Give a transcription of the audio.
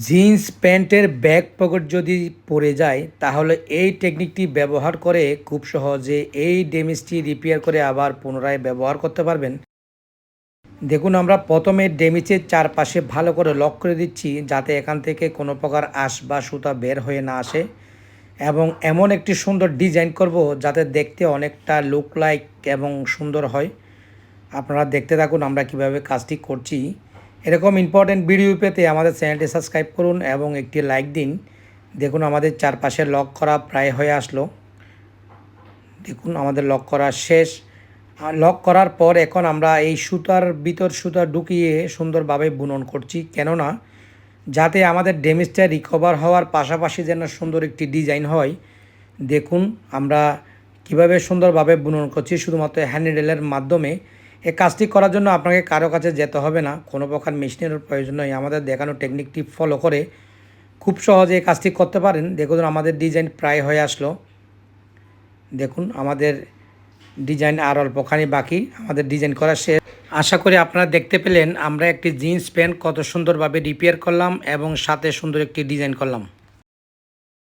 Jeans প্যান্টের back pocket যদি পড়ে যায়, তাহলে এই টেকনিকটি ব্যবহার করে খুব সহজে এই ড্যামেজটি রিপেয়ার করে আবার পুনরায় ব্যবহার করতে পারবেন। দেখুন, আমরা প্রথমে ড্যামেজের চারপাশে ভালো করে লক করে দিচ্ছি, যাতে এখান থেকে কোনো প্রকার আঁশ বা সুতা বের হয়ে না আসে। এবং এমন একটি সুন্দর ডিজাইন করব, যাতে দেখতে অনেকটা লুক লাইক এবং সুন্দর হয়। আপনারা দেখতে থাকুন আমরা কীভাবে কাজটি করছি। এরকম ইম্পর্টেন্ট ভিডিও পেতে আমাদের চ্যানেলটি সাবস্ক্রাইব করুন এবং একটি লাইক দিন। দেখুন আমাদের চারপাশে লক করা প্রায় হয়ে আসলো। দেখুন আমাদের লক করা শেষ। লক করার পর এখন আমরা এই সুতার ভিতর সুতা ঢুকিয়ে সুন্দরভাবে বুনন করছি। কেননা, যাতে আমাদের ড্যামেজটা রিকভার হওয়ার পাশাপাশি যেন সুন্দর একটি ডিজাইন হয়, দেখুন আমরা কীভাবে সুন্দরভাবে বুনন করছি। শুধুমাত্র হ্যান্ডেলের মাধ্যমে এই কাজটি করার জন্য আপনাকে কারও কাছে যেতে হবে না। কোনো প্রকার মেশিনের প্রয়োজন নেই। আমাদের দেখানো টেকনিকটি ফলো করে খুব সহজে এই কাজটি করতে পারেন। দেখুন, আমাদের ডিজাইন প্রায় হয়ে আসলো। দেখুন, আমাদের ডিজাইন আর অল্পখানি বাকি। আমাদের ডিজাইন করা শেষ। আশা করি আপনারা দেখতে পেলেন, আমরা একটি জিন্স প্যান্ট কত সুন্দরভাবে রিপেয়ার করলাম এবং সাথে সুন্দর একটি ডিজাইন করলাম।